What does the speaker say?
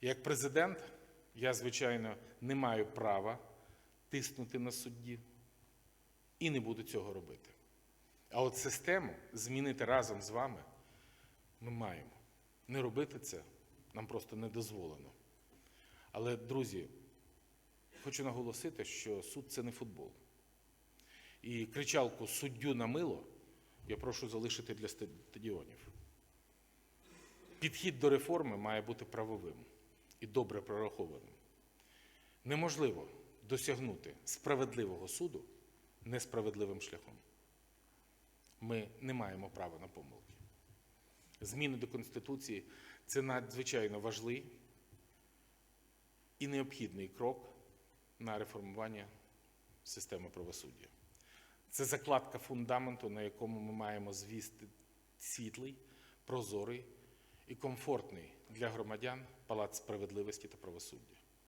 Як президент, я, звичайно, не маю права тиснути на судді і не буду цього робити. А от систему змінити разом з вами ми маємо. Не робити це нам просто не дозволено. Але, друзі, хочу наголосити, що суд це не футбол. І кричалку суддю на мило я прошу залишити для стадіонів. Підхід до реформи має бути правовим і добре прорахованим. Неможливо досягнути справедливого суду несправедливим шляхом. Ми не маємо права на помилки. Зміни до Конституції це надзвичайно важливий і необхідний крок на реформування системи правосуддя. Це закладка фундаменту, на якому ми маємо звісти світлий, прозорий і комфортний для громадян палац справедливості та правосуддя.